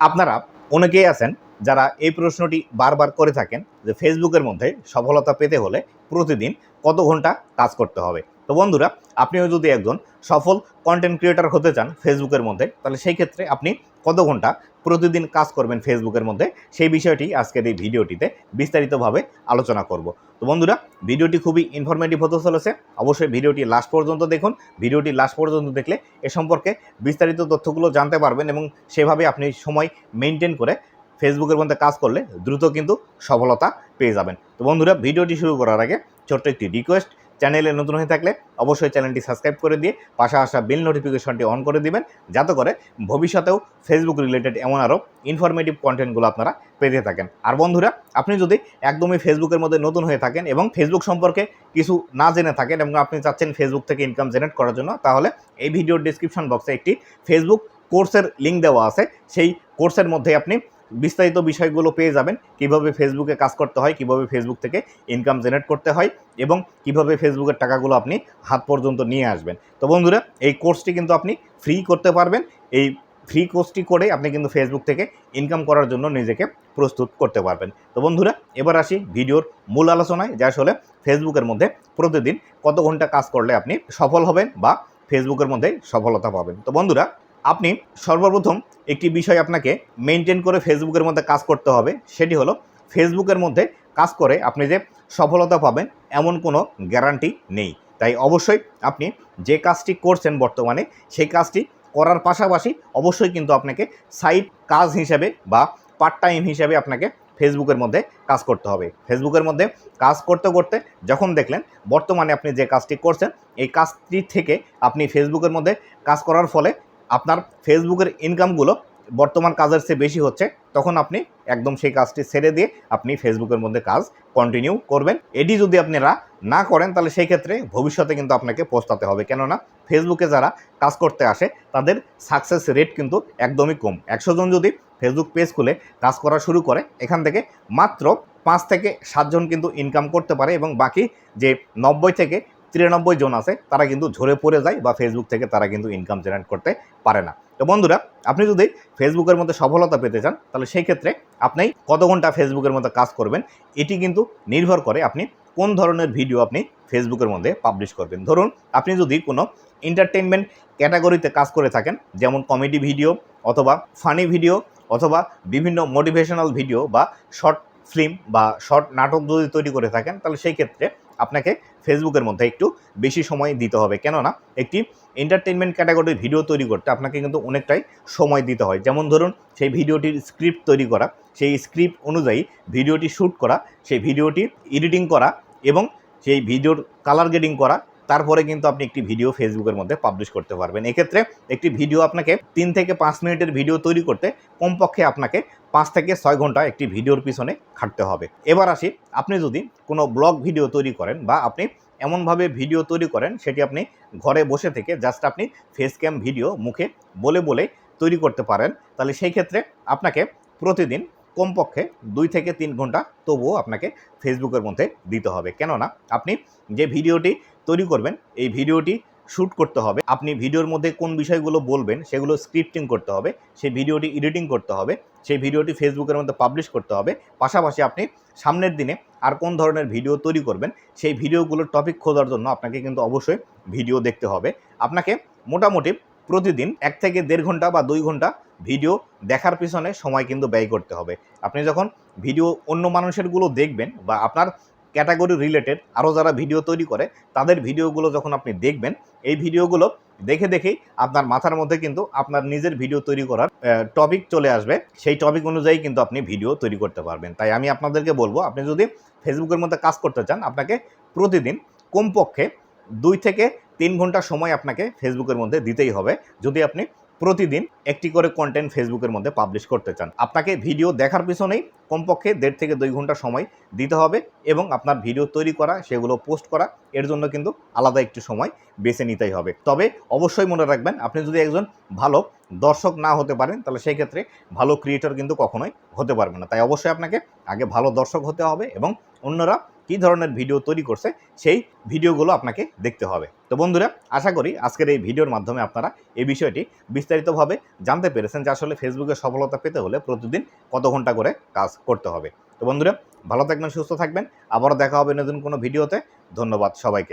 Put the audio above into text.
আপনারা অনেকেই আছেন যারা এই প্রশ্নটি বারবার করে থাকেন যে ফেসবুকের মধ্যে সফলতা পেতে হলে প্রতিদিন কত ঘণ্টা কাজ করতে হবে। তো বন্ধুরা, আপনিও যদি একজন সফল কন্টেন্ট ক্রিয়েটর হতে চান ফেসবুকের মধ্যে, তাহলে সেই ক্ষেত্রে আপনি কত ঘণ্টা প্রতিদিন কাজ করবেন ফেসবুকের মধ্যে? সেই বিষয়টি আজকের এই ভিডিওটিতে বিস্তারিতভাবে আলোচনা করব। তো বন্ধুরা, ভিডিওটি খুবই ইনফরমেটিভ হতে চলেছে। অবশ্যই ভিডিওটি লাস্ট পর্যন্ত দেখুন। ভিডিওটি লাস্ট পর্যন্ত দেখলে এ সম্পর্কে বিস্তারিত তথ্যগুলো জানতে পারবেন এবং সেভাবে আপনি সময় মেনটেন করে ফেসবুকের মধ্যে কাজ করলে দ্রুত কিন্তু সফলতা পেয়ে যাবেন। তো বন্ধুরা, ভিডিওটি শুরু করার আগে ছোট্ট একটি রিকোয়েস্ট চ্যানেলে নতুন হয়ে থাকলে অবশ্যই চ্যানেলটি সাবস্ক্রাইব করে দিয়ে পাশে আসা বেল নোটিফিকেশনটি অন করে দিবেন, যাতে করে ভবিষ্যতেও ফেসবুক রিলেটেড এমন আরও ইনফরমেটিভ কন্টেন্টগুলো আপনারা পেতে থাকেন। আর বন্ধুরা, আপনি যদি একদমই ফেসবুকের মধ্যে নতুন হয়ে থাকেন এবং ফেসবুক সম্পর্কে কিছু না জেনে থাকেন এবং আপনি চাচ্ছেন ফেসবুক থেকে ইনকাম জেনারেট করার জন্য, তাহলে এই ভিডিওর ডিসক্রিপশন বক্সে একটি ফেসবুক কোর্সের লিঙ্ক দেওয়া আছে। সেই কোর্সের মধ্যে আপনি বিস্তারিত বিষয়গুলো পেয়ে যাবেন। কীভাবে ফেসবুকে কাজ করতে হয়, কীভাবে ফেসবুক থেকে ইনকাম জেনারেট করতে হয় এবং কীভাবে ফেসবুকের টাকাগুলো আপনি হাত পর্যন্ত নিয়ে আসবেন। তো বন্ধুরা, এই কোর্সটি কিন্তু আপনি ফ্রি করতে পারবেন। এই ফ্রি কোর্সটি করে আপনি কিন্তু ফেসবুক থেকে ইনকাম করার জন্য নিজেকে প্রস্তুত করতে পারবেন। তো বন্ধুরা, এবার আসি ভিডিওর মূল আলোচনায়, যা আসলে ফেসবুকের মধ্যে প্রতিদিন কত ঘণ্টা কাজ করলে আপনি সফল হবেন বা ফেসবুকের মধ্যে সফলতা পাবেন। তো বন্ধুরা আপনি সর্বপ্রথম একটি বিষয় আপনাকে মেনটেন করে ফেসবুকের মধ্যে কাজ করতে হবে, সেটি হলো ফেসবুকের মধ্যে কাজ করে আপনি যে সফলতা পাবেন এমন কোনো গ্যারান্টি নেই। তাই অবশ্যই আপনি যে কাজটি করছেন বর্তমানে, সেই কাজটি করার পাশাপাশি অবশ্যই কিন্তু আপনাকে সাইড কাজ হিসেবে বা পার্ট টাইম হিসেবে আপনাকে ফেসবুকের মধ্যে কাজ করতে হবে। ফেসবুকের মধ্যে কাজ করতে করতে যখন দেখলেন বর্তমানে আপনি যে কাজটি করছেন, এই কাজটি থেকে আপনি ফেসবুকের মধ্যে কাজ করার ফলে আপনার ফেসবুকের ইনকামগুলো বর্তমান কাজের চেয়ে বেশি হচ্ছে, তখন আপনি একদম সেই কাজটি ছেড়ে দিয়ে আপনি ফেসবুকের মধ্যে কাজ কন্টিনিউ করবেন। এটি যদি আপনারা না করেন, তাহলে সেই ক্ষেত্রে ভবিষ্যতে কিন্তু আপনাকে পস্তাতে হবে। কেননা, ফেসবুকে যারা কাজ করতে আসে, তাদের সাকসেস রেট কিন্তু একদমই কম। একশো জন যদি ফেসবুক পেজ খুলে কাজ করা শুরু করে, এখান থেকে মাত্র পাঁচ থেকে সাতজন কিন্তু ইনকাম করতে পারে এবং বাকি যে নব্বই থেকে তিরানব্বই জন আছে, তারা কিন্তু ঝরে পড়ে যায় বা ফেসবুক থেকে তারা কিন্তু ইনকাম জেনারেট করতে পারে না। তো বন্ধুরা, আপনি যদি ফেসবুকের মধ্যে সফলতা পেতে চান, তাহলে সেই ক্ষেত্রে আপনি কত ঘণ্টা ফেসবুকের মধ্যে কাজ করবেন, এটি কিন্তু নির্ভর করে আপনি কোন ধরনের ভিডিও আপনি ফেসবুকের মধ্যে পাবলিশ করবেন। ধরুন, আপনি যদি কোনো এন্টারটেনমেন্ট ক্যাটাগরিতে কাজ করে থাকেন, যেমন কমেডি ভিডিও অথবা ফানি ভিডিও অথবা বিভিন্ন মোটিভেশনাল ভিডিও বা শর্ট ফিল্ম বা শর্ট নাটক যদি তৈরি করে থাকেন, তাহলে সেই ক্ষেত্রে আপনাকে ফেসবুকের মধ্যে একটু বেশি সময় দিতে হবে। কেননা একটি এন্টারটেনমেন্ট ক্যাটাগরির ভিডিও তৈরি করতে আপনাকে কিন্তু অনেকটাই সময় দিতে হয়। যেমন ধরুন, সেই ভিডিওটির স্ক্রিপ্ট তৈরি করা, সেই স্ক্রিপ্ট অনুযায়ী ভিডিওটি শ্যুট করা, সেই ভিডিওটি এডিটিং করা এবং সেই ভিডিওর কালার গ্রেডিং করা তারপরে কিন্তু আপনি একটি ভিডিও ফেসবুকের মধ্যে পাবলিশ করতে পারবেন। এক্ষেত্রে একটি ভিডিও আপনাকে তিন থেকে পাঁচ মিনিটের ভিডিও তৈরি করতে কমপক্ষে আপনাকে পাঁচ থেকে ছয় ঘণ্টা একটি ভিডিওর পিছনে খাটতে হবে। এবার আসি, আপনি যদি কোনো ব্লগ ভিডিও তৈরি করেন বা আপনি এমনভাবে ভিডিও তৈরি করেন, সেটি আপনি ঘরে বসে থেকে জাস্ট আপনি ফেস ক্যাম ভিডিও মুখে বলে বলে তৈরি করতে পারেন, তাহলে সেই ক্ষেত্রে আপনাকে প্রতিদিন কমপক্ষে দুই থেকে তিন ঘণ্টা তবুও আপনাকে ফেসবুকের মধ্যে দিতে হবে। কেননা, আপনি যে ভিডিওটি তৈরি করবেন, এই ভিডিওটি শ্যুট করতে হবে। আপনি ভিডিওর মধ্যে কোন বিষয়গুলো বলবেন, সেগুলো স্ক্রিপ্টিং করতে হবে, সেই ভিডিওটি এডিটিং করতে হবে, সেই ভিডিওটি ফেসবুকের মধ্যে পাবলিশ করতে হবে। পাশাপাশি আপনি সামনের দিনে আর কোন ধরনের ভিডিও তৈরি করবেন, সেই ভিডিওগুলোর টপিক খোঁজার জন্য আপনাকে কিন্তু অবশ্যই ভিডিও দেখতে হবে। আপনাকে মোটামুটি প্রতিদিন এক থেকে দেড় ঘণ্টা বা দুই ঘণ্টা ভিডিও দেখার পিছনে সময় কিন্তু ব্যয় করতে হবে। আপনি যখন ভিডিও অন্য মানুষেরগুলো দেখবেন বা আপনার ক্যাটাগরি রিলেটেড আরও যারা ভিডিও তৈরি করে, তাদের ভিডিওগুলো যখন আপনি দেখবেন, এই ভিডিওগুলো দেখে দেখেই আপনার মাথার মধ্যে কিন্তু আপনার নিজের ভিডিও তৈরি করার টপিক চলে আসবে। সেই টপিক অনুযায়ী কিন্তু আপনি ভিডিও তৈরি করতে পারবেন। তাই আমি আপনাদেরকে বলব, আপনি যদি ফেসবুকের মধ্যে কাজ করতে চান, আপনাকে প্রতিদিন কমপক্ষে দুই থেকে তিন ঘণ্টা সময় আপনাকে ফেসবুকের মধ্যে দিতেই হবে। যদি আপনি প্রতিদিন একটি করে কন্টেন্ট ফেসবুকের মধ্যে পাবলিশ করতে চান। আপনাকে ভিডিও দেখার পিছনেই কমপক্ষে দেড় থেকে দুই ঘণ্টা সময় দিতে হবে এবং আপনার ভিডিও তৈরি করা, সেগুলো পোস্ট করা, এর জন্য কিন্তু আলাদা একটু সময় বেছে নিতেই হবে। তবে অবশ্যই মনে রাখবেন, আপনি যদি একজন ভালো দর্শক না হতে পারেন, তাহলে সেই ক্ষেত্রে ভালো ক্রিয়েটর কিন্তু কখনোই হতে পারবে না। তাই অবশ্যই আপনাকে আগে ভালো দর্শক হতে হবে এবং অন্যরা কী ধরনের ভিডিও তৈরি করছে, সেই ভিডিওগুলো আপনাকে দেখতে হবে। তো বন্ধুরা, আশা করি আজকের এই ভিডিওর মাধ্যমে আপনারা এই বিষয়টি বিস্তারিতভাবে জানতে পেরেছেন যে আসলে ফেসবুকে সফলতা পেতে হলে প্রতিদিন কত ঘণ্টা করে কাজ করতে হবে। তো বন্ধুরা, ভালো থাকবেন, সুস্থ থাকবেন। আবারও দেখা হবে নতুন কোনো ভিডিওতে ধন্যবাদ সবাইকে।